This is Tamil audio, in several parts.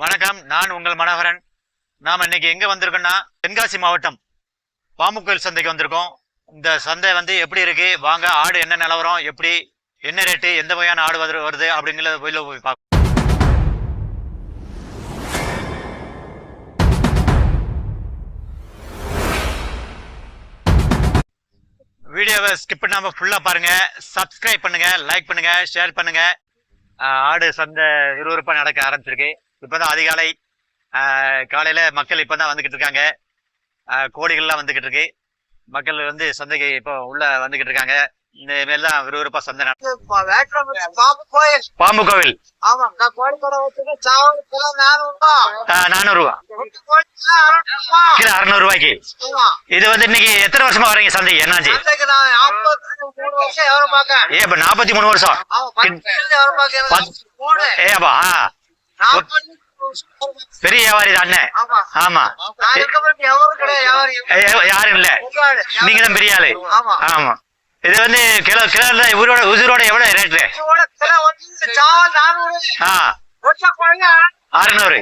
வணக்கம் நான் உங்கள் மனோகரன். நாம் இன்னைக்கு எங்கே வந்திருக்கோம்னா தென்காசி மாவட்டம். பாம்புக்கோயில் சந்தைக்கு வந்திருக்கோம். இந்த சந்தை வந்து எப்படி இருக்கு? வாங்க ஆடு என்ன நிலவரம் எப்படி? என்ன ரேட்டு எந்த வகையான ஆடு வருது வருது? அப்படிங்கிறத போய் போய் பார்ப்போம். வீடியோவை ஸ்கிப் பண்ணாமல் ஃபுல்லாக பாருங்கள் சப்ஸ்கிரைப் பண்ணுங்கள் லைக் பண்ணுங்கள் ஷேர் பண்ணுங்கள் ஆடு சந்தை விறுவிறுப்பாக நடக்க ஆரம்பிச்சிருக்கு. இப்பதான் அதிகாலை காலையில மக்கள் இப்பதான் வந்துகிட்டு இருக்காங்க. ஆஹ் கோடிகள்லாம் வந்துகிட்டு இருக்கு. மக்கள் வந்து சந்தைக்கு இப்போ உள்ள வந்துகிட்டு இருக்காங்க. இந்த மேல தான் விறுவிறுப்பா சந்தை பாம்பு கோவில். நானூறு ரூபா கிலோ அறுநூறு ரூபாய்க்கு இது வந்து இன்னைக்கு எத்தனை வருஷமா வரீங்க சந்தைக்கு என்னாச்சு ஏ இப்ப நாற்பத்தி மூணு வருஷம்? ஏப்பா பெரிய வியாபாரி தான் ஆமா. யாரும் இல்ல. நீங்க தான் பெரிய ஆளு. ஆமா. இது வந்து கிலோ கிலோ உயிரோட உயிரோட எவ்வளவு ரேட்டு அறுநூறு.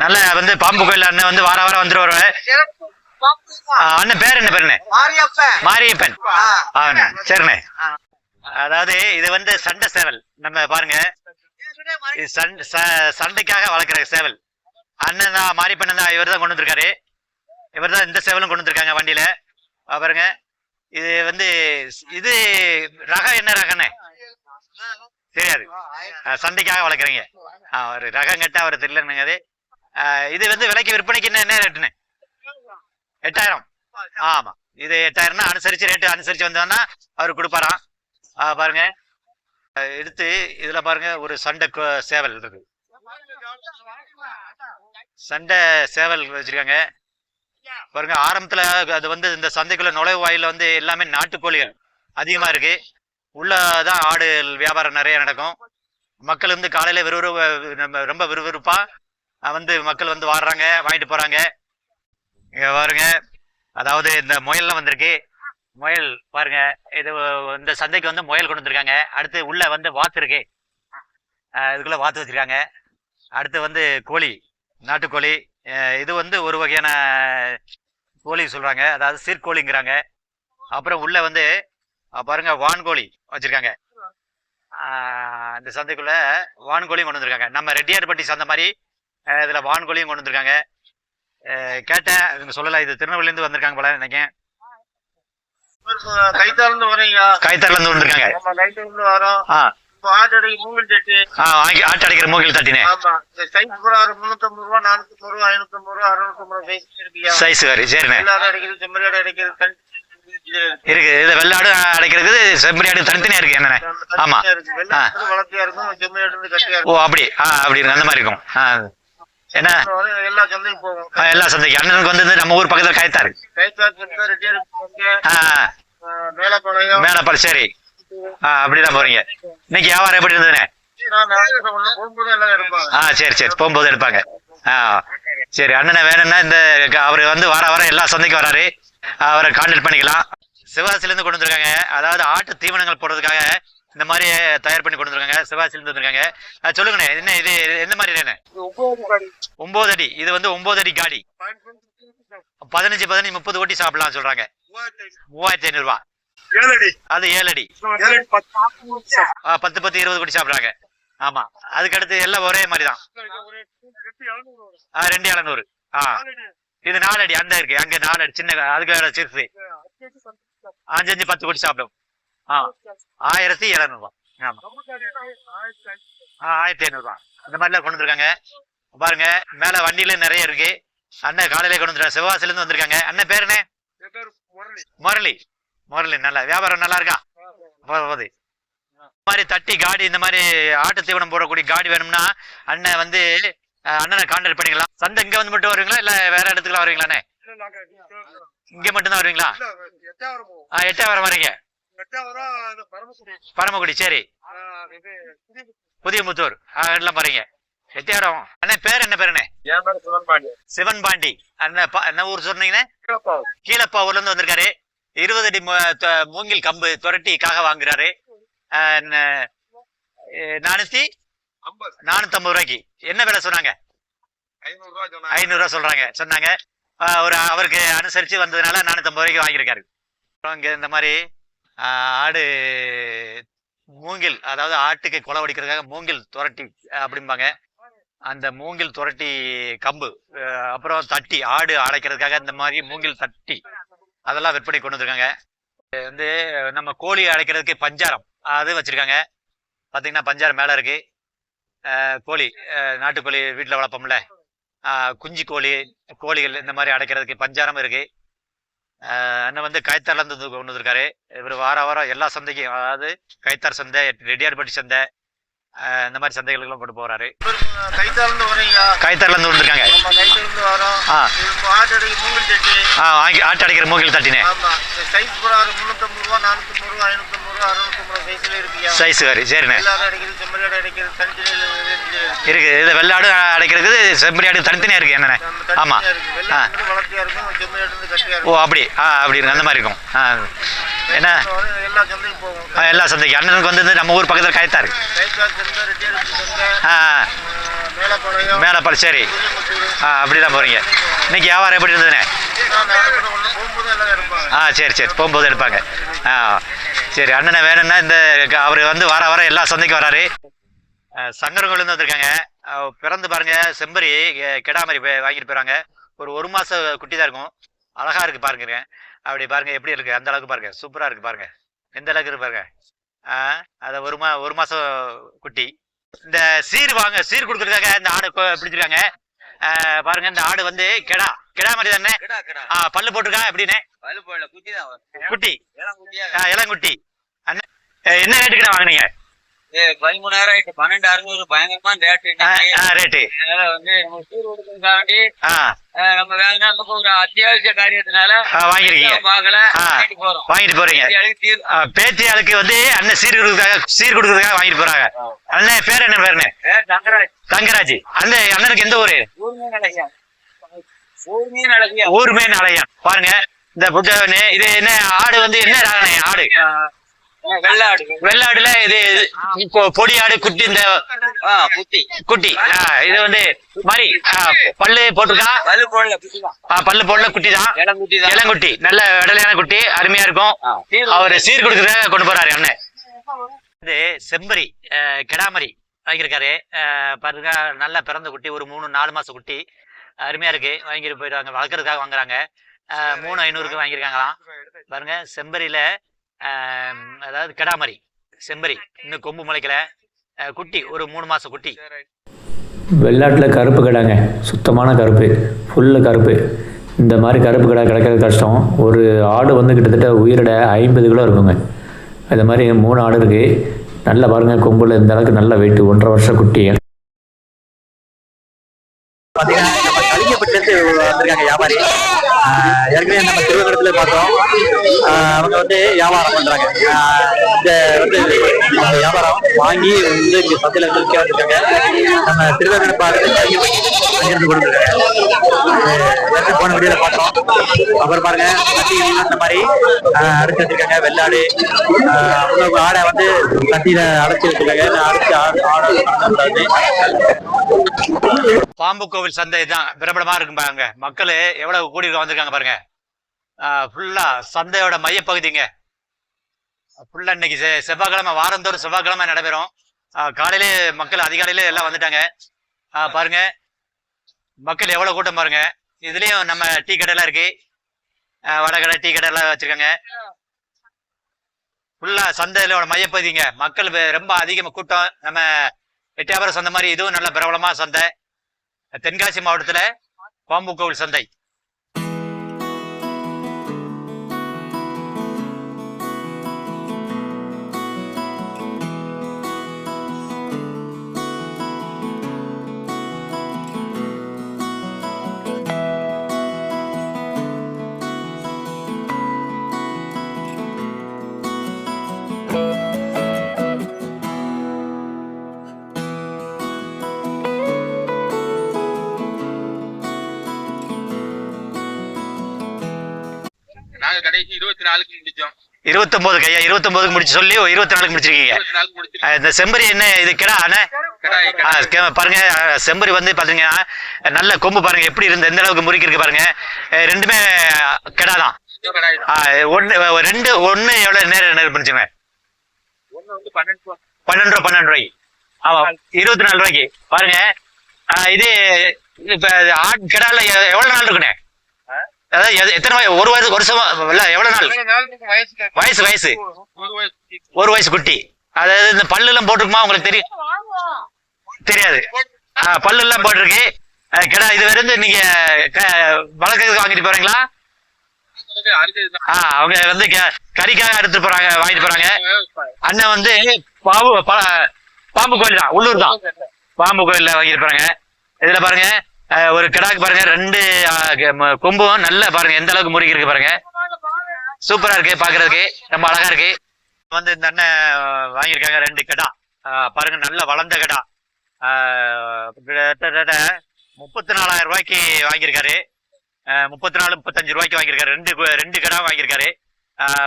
நல்ல வந்து பாம்பு கோயில் அண்ணன் வந்து வார வாரம் வந்துருவாரு. அண்ணன் பேர் என்ன பேருண்ணே மாரியப்பன். சரிண்ணே. அதாவது இது வந்து சண்டை சேவல். நம்ம பாருங்க. இது சண்டை ச- சண்டைக்காக வளர்க்குற சேவல். அண்ணன் தான் மாரிப்பண்ணன் தான் இவர் தான் கொண்டு வந்திருக்காரு. இவர் தான் இந்த சேவலும் கொண்டு வந்திருக்காங்க வண்டியில. பாருங்க. இது வந்து இது ரகம் என்ன ரகண்ணே தெரியாது. சண்டைக்காக வளர்க்குறீங்க. ஒரு ரகம் கட்ட அவர் தெரியலன்னு அது. இது வந்து விலைக்கு விற்பனைக்கு என்ன என்ன ரேட்டுன்னு எட்டாயிரம். ஆமா. இது எட்டாயிரம்னா அனுசரிச்சு ரேட்டு அனுசரிச்சு வந்தோம்னா அவர் கொடுப்பாராம். பாருங்க. எடுத்து இதுல பாருங்க ஒரு சண்டை கோ- சேவல் இருக்கு சண்டை சேவல் வச்சிருக்காங்க. பாருங்க ஆரம்பத்துல அது வந்து இந்த சந்தைக்குள்ள நுழைவு வாயில வந்து எல்லாமே நாட்டுக்கோழிகள் அதிகமா இருக்கு. உள்ளதான் ஆடு வியாபாரம் நிறைய நடக்கும். மக்கள் வந்து காலையில விறுவிறு ரொம்ப விறுவிறுப்பா வந்து மக்கள் வந்து வாடுறாங்க வாங்கிட்டு போறாங்க. இங்க பாருங்க அதாவது இந்த முயல்லாம் வந்திருக்கு. முயல் பாருங்க. இது இந்த சந்தைக்கு வந்து முயல் கொண்டு வந்திருக்காங்க. அடுத்து உள்ள வந்து வாத்து இருக்கு. இதுக்குள்ள வாத்து வச்சிருக்காங்க. அடுத்து வந்து கோழி நாட்டுக்கோழி. இது வந்து ஒரு வகையான கோழி சொல்றாங்க. அதாவது சீர்கோழிங்கிறாங்க. அப்புறம் உள்ள வந்து பாருங்க வான்கோழி வச்சிருக்காங்க. இந்த சந்தைக்குள்ள வான்கோழியும் கொண்டு வந்திருக்காங்க. நம்ம ரெட்டியார்பட்டி சந்தை மாதிரி இதில் இதுல வான்கோழியும் கொண்டு வந்திருக்காங்க. கேட்டேன். இவங்க சொல்லலாம் இது திருநெல்வேலியிலேருந்து வந்திருக்காங்க போல நினைக்கிறேன். கைத்தாளந்து வரீங்க கைத்தறல இருந்து வந்திருக்காங்க. ஆமா வரோம். ஆ. இப்போ ஆட்டோட மூங்கில் ஆ ஆட்டு அடைக்கிற மூங்கில் ஆமா இந்த சைஸ் ஒரு முன்னூத்தம்பது ரூபா நானூத்தம்பது ரூபா ஐநூத்தம்பது ரூபா அறுநூத்தம்பது ரூபா சைஸ் இருக்கியா? சைஸ் வேறு சரிண்ணே. எல்லாரும் அடைக்கிறது செம்மறியாடு அடைக்கிறது தனி இருக்கு இது வெள்ளாடு அடைக்கிறது செம்பரி ஆடு தனித்தனியா இருக்கு என்னண்ணே? ஆமா. இருக்கு. வெள்ளாடு வளர்த்தியா இருக்கும் செம்மறியாடு கட்டியா ஓ அப்படி. ஆ அப்படி இருக்கு அந்த மாதிரி இருக்கும். ஆ. என்ன? எல்லா சந்தையும் போகும் ஆ, எல்லா சந்தைக்கு அண்ணனுக்கு வந்து நம்ம ஊர் பக்கத்துல ஆ மேலப்பாளையம். சரி. அப்படிதான் போறீங்க. இன்னைக்கு வியாபாரம் எப்படி இருப்பாங்க ஆ சரி சரி. போகும்போது எடுப்பாங்க. ஆ. சரி அண்ணனை வேணும்னா இந்த அவர் வந்து வார வாரம் எல்லா சந்தைக்கும் வராரு. அவரை கான்டாக்ட் பண்ணிக்கலாம். சிவகாசிலேருந்து கொண்டு வந்திருக்காங்க. அதாவது ஆட்டு தீவனங்கள் போடுறதுக்காக இந்த மாதிரி தயார் பண்ணி கொண்டு வந்திருக்காங்க சிவகாசிலேருந்து வந்திருக்காங்க. சொல்லுங்கண்ணே என்ன இது எந்த மாதிரி ஒன்பது அடி. இது வந்து ஒன்பது அடி காடி. பதினஞ்சு பதினஞ்சு முப்பது ஓட்டி சாப்பிடலாம் சொல்றாங்க. மூவாயிரத்தி ஐநூறுரூவா ஏழடி. அது ஏழு அடி. பத்து பத்து இருபது கோடி சாப்பிடுறாங்க. ஆமா. அதுக்கு அடுத்து எல்லாம் ஒரே மாதிரி தான் ரெண்டு எழுநூறு. ஆ. இது நாலு அடி அந்த இருக்கு. அங்க நாலு அடி சின்ன அதுக்கு சிறுசு. அஞ்சு அஞ்சு பத்து கோடி சாப்பிடும். ஆ. ஆயிரத்தி எழுநூறுவா. ஆமா. ஆ, ஆயிரத்தி ஐநூறுவா. இந்த மாதிரிலாம் கொண்டு வந்திருக்காங்க. பாருங்க மேல வண்டியில நிறைய இருக்கு. அண்ணன் காலையில கொண்டு வந்துருக்காங்க சிவகாசில இருந்து வந்திருக்காங்க. அண்ணன் பேரு என்ன? முரளி. முரளி. நல்லா வியாபாரம் நல்லா இருக்கா. இந்த மாதிரி தட்டி காடி இந்த மாதிரி ஆட்டு தீவனம் போடக்கூடிய காடி வேணும்னா அண்ணன் வந்து அண்ணனை கான்டாக்ட் பண்ணிக்கலாம். சந்தை இங்க வந்து மட்டும் வருவீங்களா? இல்ல வேற இடத்துக்குலாம் வருவீங்களாண்ணே? இங்க மட்டும் தான் வருவீங்களா? ஆ, எட்டாயிரம் வரீங்க பரமக்குடி. சரி. புதியமுத்தூர். எல்லாம் பாருங்க. எட்டாயிரம் அண்ணே பேர் என்ன பேர் அண்ணே? சிவன் பாண்டி. அண்ணன் என்ன ஊர் சொன்னீங்கண்ணே? கீழப்பாவூர்ல இருந்து வந்திருக்காரு. இருபது அடி மூங்கில் கம்பு துரட்டிக்காக வாங்குறாரு. அஹ் ந- அஹ் நானூத்தி? ஐம்பது. நானூத்தம்பது ரூபாய்க்கு. என்ன விலை சொன்னாங்க? ஐநூறு ரூபா சொன்னாங்க. ஐநூறுரூவா சொல்றாங்க சொன்னாங்க. ஒரு அவருக்கு அனுசரித்து வந்ததுனால நானூற்றம்பது ரூபாய்க்கு வாங்கியிருக்காரு. இங்கே இந்த மாதிரி ஆடு மூங்கில் அதாவது ஆட்டுக்கு குலை வடிக்கிறதுக்காக மூங்கில் துரட்டி அப்படிம்பாங்க. அந்த மூங்கில் துரட்டி கம்பு அப்புறம் தட்டி ஆடு அடைக்கிறதுக்காக இந்த மாதிரி மூங்கில் தட்டி அதெல்லாம் விற்பனை கொண்டு வந்திருக்காங்க. வந்து நம்ம கோழி அடைக்கிறதுக்கு பஞ்சாரம் அது வச்சிருக்காங்க. பார்த்தீங்கன்னா பஞ்சாரம் மேலே இருக்கு. கோழி நாட்டுக்கோழி வீட்டில் வளர்ப்போம்ல. குஞ்சு கோழி கோழிகள் இந்த மாதிரி அடைக்கிறதுக்கு பஞ்சாரம் இருக்குது அண்ணன் வந்து கைத்தார்ல இருந்து வந்து கொண்டு வந்திருக்காரு. இவர் வார வாரம் எல்லா சந்தைக்கும் அதாவது கைத்தார் சந்தை ரெட்டியார்பட்டி சந்தை இந்த மாதிரி சந்தைகளுக்கெல்லாம் கொண்டு போறாரு. கைத்தாழ்ந்து வரீங்க கைத்தார்ல இருந்து வந்திருக்காங்க வரோம். ஆ. ஆட்டு அடைக்கிற மூங்கில் தட்டினேன் ஆமா சைஸ் முன்னூத்தம்பது ரூபா நானூத்தம்பது ரூபா ஐநூத்தம்பது சைஸ் வரி சரிண்ணே. எல்லாரும் அடைக்கிறது செம்மறி ஆடு அடைக்கிறது தனித்தனியில இருக்கு இருக்கு இது வெள்ளாடு அடைக்கிறதுக்கு செம்பரி ஆடு தனித்தனியா இருக்கு என்னண்ணே? நம்ம ஆமா. தனித்தனியா இருக்கு. வெள்ளை ஆ. செம்மறி ஓ அப்படி. ஆ அப்படி இருக்கு அந்த மாதிரி இருக்கும். ஆ. என்ன? எல்லா சந்தைக்கு அண்ணனுக்கு வந்து நம்ம ஊர் பக்கத்தில் ரெட்டியார் சந்தை ஆ. மேலப்பாடு சரி. ஆ அப்படிதான் போறீங்க. இன்னைக்கு வியாபாரம் எப்படி இருந்ததுண்ணே? ஆ சரி சரி. போகும்போது எடுப்பாங்க. ஆ. சரி அண்ணனை வேணும்னா இந்த அவர் வந்து வார வாரம் எல்லா சந்தைக்கும் வராரு. சங்கரங்கோலேருந்து வந்திருக்காங்க. பிறந்து பாருங்க செம்பரி கெடாமரி வாங்கிட்டு போறாங்க ஒரு ஒரு மாச குட்டி தான் இருக்கும். அழகா இருக்கு பாருங்க அப்படி பாருங்க எப்படி இருக்கு? அந்த அளவுக்கு பாருங்க சூப்பரா இருக்கு பாருங்க. எந்த அளவுக்கு இருக்கு பாருங்க. அதை ஒரு மா ஒரு மாசம் குட்டி. இந்த சீர் வாங்க சீர் கொடுக்கறதுக்காக இந்த ஆடு பிடிச்சிருக்காங்க. பாருங்க இந்த ஆடு வந்து கெடா கெடா மாதிரி தானே பல்லு போட்டிருக்கா எப்படின்னு? குட்டி. இளங்குட்டி என்ன ரேட்டுக்கு வாங்குனீங்க? பதிமூணாயிரம் ஆயிட்டு பன்னெண்டு அறுநூறு பயங்கரமா ரேட்டு ரேட்டு அதனால வந்து நம்ம சூர் கொடுக்கறதுக்காண்டி நம்ம வேணும்னா நமக்கு ஒரு அத்தியாவசிய காரியத்தினால வாங்கிருக்கீங்க. பார்க்கல. வாங்கிட்டு போறோம். வாங்கிட்டு போறீங்க. அழுக்கு தீர் ஆ, பேத்தி ஆளுக்கு வந்து அண்ணன் சீர் கொடுக்கறதுக்காக சீர் கொடுக்கறதுக்காக வாங்கிட்டு போறாங்க. அண்ணன் பேர் என்ன பேருன்னு தங்கராஜ். தங்கராஜ். அந்த அண்ணனுக்கு எந்த ஊரு? ஊர்மே நடக்கியா ஊர்மே நாளையம் பாருங்க இந்த புத்தகன்னு இது என்ன ஆடு வந்து என்ன ராகனே ஆடு? வெள்ளாடு. வெள்ளாடுல இது பொடி ஆடு குட்டி இந்த குட்டி. இது வந்து மாதிரி. பல்லு போட்டிருக்கா? வலு போடல பல்லு போடல குட்டி தான். இளங்குட்டி நல்ல விடலையான குட்டி அருமையா இருக்கும். அவர் சீர் கொடுக்கறத கொண்டு போறாரு அண்ணன் இது செம்பரி கிடாமரி வாங்கியிருக்காரு. பாருங்க நல்லா பிறந்த குட்டி ஒரு மூணு நாலு மாசம் குட்டி. அருமையா இருக்கு. வாங்கிட்டு போயிடுவாங்க வளர்க்கறதுக்காக வாங்குறாங்க. மூணு ஐநூறுக்கு வாங்கியிருக்காங்களாம். பாருங்க செம்பரியில அதாவது கடாமரி செம்பரி இன்னும் கொம்பு முளைக்கல. குட்டி ஒரு மூணு மாசம் குட்டி. வெள்ளாட்டில் கருப்பு கடாங்க சுத்தமான கருப்பு ஃபுல்லு கருப்பு. இந்த மாதிரி கருப்பு கடை கிடைக்கிறது கஷ்டம். ஒரு ஆடு வந்து கிட்டத்தட்ட உயிரிட ஐம்பது கிலோ இருக்குங்க. அது மாதிரி மூணு ஆடு இருக்குது நல்லா பாருங்கள் கொம்பில் இந்த அளவுக்கு நல்லா வெயிட்டு ஒன்றரை வருஷம் குட்டி. பார்த்தீங்கன்னா நம்ம வந்திருக்காங்க வியாபாரி ஏற்கனவே நம்ம திருவனந்தபுரத்துல பார்த்தோம். அவங்க வந்து வியாபாரம் பண்றாங்க. இந்த வந்து வியாபாரம் வாங்கி வந்து இங்க சந்தையில வந்து விற்க வந்திருக்காங்க. நம்ம திருவனந்தபுரம் பார்த்து கலிங்கப்பட்டி அங்கிருந்து கொடுத்துருக்காங்க போன வீடியோல பார்த்தோம். அப்புறம் பாருங்க கட்டிகள் இந்த மாதிரி ஆஹ் அடைச்சு வச்சிருக்காங்க வெள்ளாடு. ஆஹ் ஆடை வந்து கட்டியில அடைச்சு வச்சிருக்காங்க. அடைச்சு ஆடு ஆடு பாம்பு கோவில் சந்தை தான் பிரபலமா இருக்கும் பாருங்க. மக்கள் எவ்வளவு கூடி வந்திருக்காங்க பாருங்க. ஃபுல்லா சந்தையோட மையப்பகுதிங்க. ஃபுல்லா இன்னைக்கு செ- செவ்வாய்க்கிழமை வாரந்தோறும் செவ்வாய்க்கிழமை நடைபெறும். காலையிலே மக்கள் அதிகாலையிலே எல்லாம் வந்துட்டாங்க. பாருங்க. மக்கள் எவ்வளவு கூட்டம் பாருங்க. இதுலயும் நம்ம டீ கடைலாம் இருக்கு. வடகடை வடை கடை டீ கடை எல்லாம் வச்சிருக்காங்க. ஃபுல்லா சந்தையிலோட மையப்பகுதிங்க. மக்கள் ரொம்ப அதிகமா கூட்டம். நம்ம எட்டியாபுரம் சந்தை மாதிரி இதுவும் நல்ல பிரபலமா சந்தை. தென்காசி மாவட்டத்துல பாம்பு கோவில் சந்தை. நாங்க கடைசி இருபத்தி நாலுக்கு முடிச்சோம். இருபத்தொன்பது கையா? இருபத்தொன்பதுக்கு முடிச்சு சொல்லி இருபத்தி நாலுக்கு முடிச்சிருக்கீங்க. முடிச்சிருக்கோம். இந்த செம்பரி என்ன இது கிடா அண்ணே ஆ, கே- பாருங்க அஹ், செம்பரி வந்து பாத்தீங்கன்னா நல்ல கொம்பு பாருங்க எப்படி இருந்து எந்த அளவுக்கு முறுக்கி இருக்கு பாருங்க. அஹ், ரெண்டுமே கெடாதான் ஒன்னு ரெண்டு ஒன்னு எவ்வளவு நேரம் நேரம் பண்ணிச்சுங்க பன்னெண்டு ரூபா. பன்னெண்டு ரூபாய்க்கு. ஆமா இருபத்தி நாலு ரூபாய்க்கு. பாருங்க இது இப்ப ஆட் கிடால எ- எவ்வளவு நாள் இருக்குண்ணே? அதாவது எது- எத்தனை ஒரு வருஷம் வருஷமா இல்ல எவ்வளவு நாள்? வயசு வயசு ஒரு வயசு குட்டி. அதாவது இந்த பல்லு எல்லாம் போட்டிருக்குமா? உங்களுக்கு தெரியும்? தெரியாது. பல்லு எல்லாம் போட்டிருக்கு. கிடா இது வரைந்து நீங்க க- வளர்க்கறதுக்கு வாங்கிட்டு போறீங்களா? ஆஹ் அவங்க வந்து க- கறிக்காக எடுத்துட்டு போறாங்க வாங்கிட்டு போறாங்க. அண்ணன் வந்து பாம்பு ப- பாம்பு கோயில் தான் உள்ளூர் தான். பாம்பு கோயில்ல வாங்கிட்டு போறாங்க. இதுல பாருங்க. ஒரு கிடாக்கு பாருங்க ரெண்டு கொம்பும் நல்ல பாருங்க எந்த அளவுக்கு முறுக்கி இருக்கு பாருங்க. சூப்பரா இருக்கு பாக்குறதுக்கு ரொம்ப அழகா இருக்கு. வந்து இந்த அண்ணன் வாங்கியிருக்காங்க ரெண்டு கடா. பாருங்க நல்ல வளர்ந்த கடா. கிட்டத்தட்ட முப்பத்தி நாலாயிரம் ரூபாய்க்கு வாங்கியிருக்காரு. முப்பத்தி நாலு முப்பத்தஞ்சு ரூபாய்க்கு வாங்கியிருக்காரு. ரெண்டு ரெண்டு கடா வாங்கியிருக்காரு.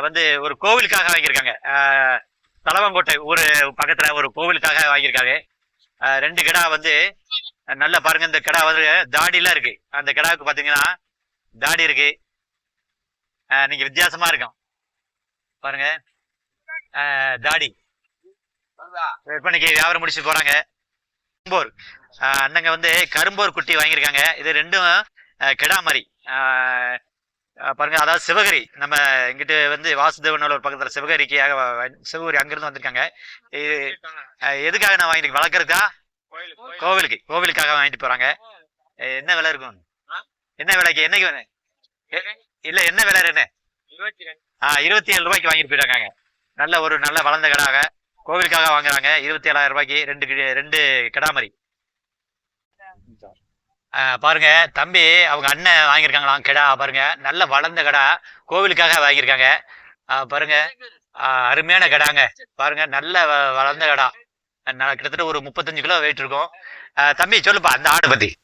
வந்து ஒரு கோவிலுக்காக வாங்கியிருக்காங்க. தலவங்கோட்டை ஊரு பக்கத்துல ஒரு கோவிலுக்காக வாங்கியிருக்காரு. ரெண்டு கிடா வந்து நல்லா பாருங்க இந்த கிடா வந்து தாடிலாம் இருக்கு. அந்த கிடாவுக்கு பாத்தீங்கன்னா தாடி இருக்கு. நீங்க வித்தியாசமா இருக்கும். பாருங்க. தாடி. விற்பனைக்கு வியாபாரம் முடிச்சு போறாங்க. கரும்போர். அண்ணங்க வந்து கரும்போர் குட்டி வாங்கியிருக்காங்க. இது ரெண்டும் கிடா மாதிரி. பாருங்க அதாவது சிவகிரி. நம்ம இங்கிட்டு வந்து வாசுதேவனோட ஒரு பக்கத்துல சிவகரிக்கு சிவகரி அங்கிருந்து வந்திருக்காங்க. எதுக்காக நான் வாங்கியிருக்கேன்? வளர்க்குறதுக்கா? கோவிலுக்கு கோவிலுக்காக வாங்கிட்டு போறாங்க. என்ன விலை இருக்கும்? என்ன விலைக்கு என்னைக்கு இல்ல என்ன விலை என்ன ஆஹ் இருபத்தி ஏழு ரூபாய்க்கு வாங்கிட்டு போயிட்டாங்க நல்ல ஒரு நல்ல வளர்ந்த கடாக. கோவிலுக்காக வாங்குறாங்க. இருபத்தி ஏழாயிரம் ரூபாய்க்கு ரெண்டு ரெண்டு கிடாமரி. பாருங்க தம்பி அவங்க அண்ணன் வாங்கியிருக்காங்களாம் கிடா பாருங்க. நல்ல வளர்ந்த கடா. கோவிலுக்காக வாங்கியிருக்காங்க. பாருங்க. அருமையான கடாங்க. பாருங்க நல்ல வளர்ந்த கடா. கிட்டத்தட்ட ஒரு முப்பத்தஞ்சு கிலோ வெயிட் இருக்கும். தம்பி சொல்லுப்பா அந்த ஆடு பத்தி.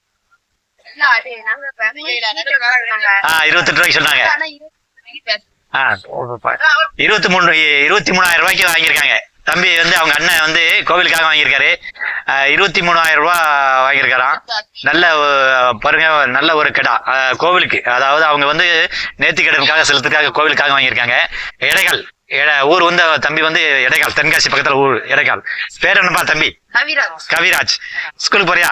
ஆஹ் இருபத்தெட்டு ரூபாய்க்கு சொன்னாங்க. ஆஹ் இருபத்தி மூணு இருபத்தி மூணாயிரம் ரூபாய்க்கு வாங்கியிருக்காங்க. தம்பி வந்து அவங்க அண்ணன் வந்து கோவிலுக்காக வாங்கியிருக்காரு. இருபத்தி மூணாயிரம் ரூபாய் வாங்கியிருக்காராம். நல்ல பாருங்க நல்ல ஒரு கடா கோவிலுக்கு. அதாவது அவங்க வந்து நேர்த்திக்கடனுக்காக செலுத்துக்காக கோவிலுக்காக வாங்கியிருக்காங்க. எட- ஊர் வந்து தம்பி வந்து எடைகால் தென்காசி பக்கத்துல ஊர் எடைகால் பேர் என்னப்பா தம்பி? கவிராஜ். ஸ்கூலுக்கு போறியா?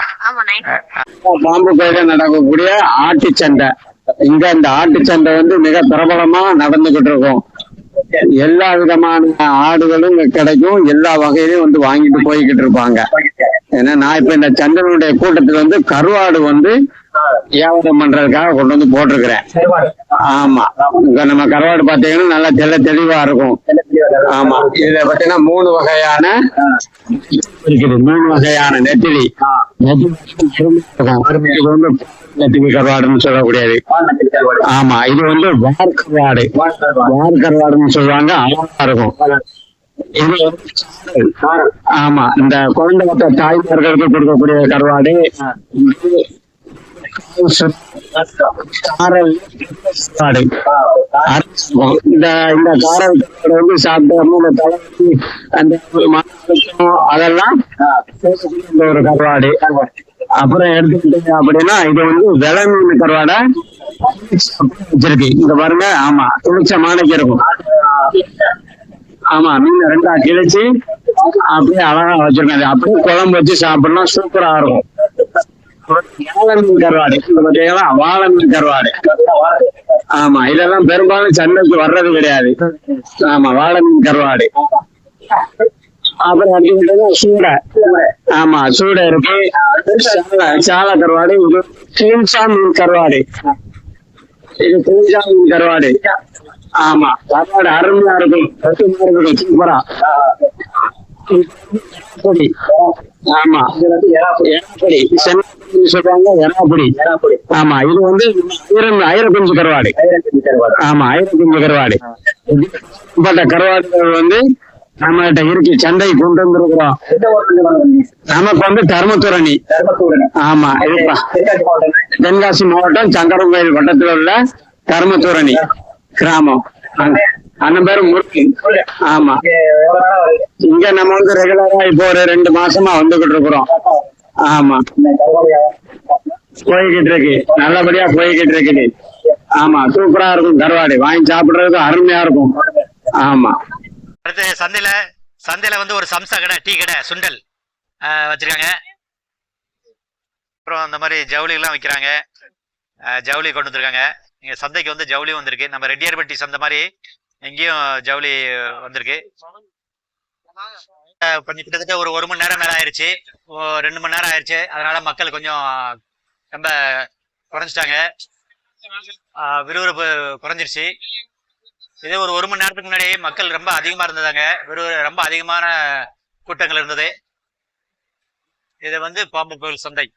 பாம்பு கோயில நடக்கக்கூடிய ஆட்டு சண்டை. இங்க இந்த ஆட்டு சண்டை வந்து மிக பிரபலமா நடந்துகிட்டு இருக்கும். எல்லா விதமான ஆடுகளும் கிடைக்கும். எல்லா வகையிலும் வந்து வாங்கிட்டு போய்கிட்டு இருப்பாங்க. ஏன்னா நான் இப்ப இந்த சந்தனுடைய கூட்டத்துல வந்து கருவாடு வந்து வியாபாரம் பண்றதுக்காக கொண்டு வந்து போட்டிருக்கிறேன். ஆமா. நம்ம கருவாடு பாத்தீங்கன்னா நல்லா தெள்ள தெளிவா இருக்கும். ஆமா. இதுல பாத்தீங்கன்னா மூணு வகையான மூணு வகையான நெத்திலி. நெத்திலி கருவாடுன்னு சொல்லக்கூடியது. ஆமா. இது வந்து வார் கருவாடு. வார் கருவாடுன்னு சொல்லுவாங்க. அழகா இருக்கும். ஆமா இந்த குழந்தை மற்ற தாய்மார்களுக்கு கொடுக்கக்கூடிய கருவாடு சாரல் கருவாடு. இந்த இந்த காரம் வந்து சாப்பிட்டோம்னா இந்த தலைவலி அந்த ஒரு அதெல்லாம் இந்த ஒரு கருவாடு. அப்புறம் எடுத்துக்கிட்டீங்க அப்படின்னா இது வந்து விலை மீன் கருவாடை? வச்சிருக்கு. இங்க பாருங்க ஆமா துணிச்ச மானைக்கு இருக்கும். ஆமா மீன் ரெண்டா கிழிச்சு அப்படியே அழகா வச்சிருக்காங்க. அப்படியே குழம்பு வச்சு சாப்பிடலாம் சூப்பரா இருக்கும். வாழை மீன் கருவாடு. இது வாழை மீன் கருவாடு. ஆமா இதெல்லாம் பெரும்பாலும் சந்தைக்கு வர்றது கிடையாது. ஆமா வாழை மீன் கருவாடு. அப்புறம் எடுத்துக்கிட்டீங்கன்னா சூடை. ஆமா சூடை இருக்கு. சாலை சாலை கருவாடு இது மீன் கருவாடு. இது கிளிம்சா மீன் கருவாடு. ஆமா. கருவாடு அருமையா இருக்கும். ரசமா இருக்கும். சூப்பரா பொடி ஆமா. சொல்றாங்க இது வந்து ஐரம் ஐரக்குஞ்சு கருவாடு. ஆமா ஐரக்குஞ்சு கருவாடு. இப்பட்ட கருவாடுகள் வந்து நம்மகிட்ட இருக்கு. சந்தை கொண்டு வந்திருக்கிறோம். நமக்கு வந்து தர்மத்துரணி. ஆமா. தென்காசி மாவட்டம் சங்கரங்கோயில் வட்டத்தில் உள்ள தர்மத்துரணி. கிராமம். அங்க- அண்ணன் பேரு முருகன் ஆமா. இங்க நம்ம வந்து ரெகுலரா இப்போ ஒரு ரெண்டு மாசமா வந்துகிட்டு இருக்கிறோம். ஆமா. போய்கிட்டு இருக்கு. நல்லபடியா போய்கிட்டு இருக்குது. ஆமா சூப்பரா இருக்கும் கருவாடு வாங்கி சாப்பிடுறதுக்கு அருமையா இருக்கும். ஆமா. அடுத்து சந்தையில சந்தையில வந்து ஒரு சம்சா கடை டீ கடை சுண்டல் வச்சிருக்காங்க. அப்புறம் அந்த மாதிரி ஜவுளிகள்லாம் விற்கிறாங்க ஜவுளி கொண்டு வந்திருக்காங்க. இங்க சந்தைக்கு வந்து ஜவுளியும் வந்திருக்கு. நம்ம ரெட்டியார்பட்டி சந்தை மாதிரி எங்கேயும் ஜவுளி வந்திருக்கு. கொஞ்சம் கிட்டத்தட்ட ஒரு ஒரு மணி நேரம் மேல ஆயிருச்சு. ஓ- ரெண்டு மணி நேரம் ஆயிருச்சு. அதனால மக்கள் கொஞ்சம் ரொம்ப குறைஞ்சிட்டாங்க. விறுவிறுப்பு குறைஞ்சிருச்சு. இதே ஒரு ஒரு மணி நேரத்துக்கு முன்னாடி மக்கள் ரொம்ப அதிகமா இருந்ததாங்க. விறுவிறு ரொம்ப அதிகமான கூட்டங்கள் இருந்தது. இது வந்து பாம்பு கோயில் சந்தை.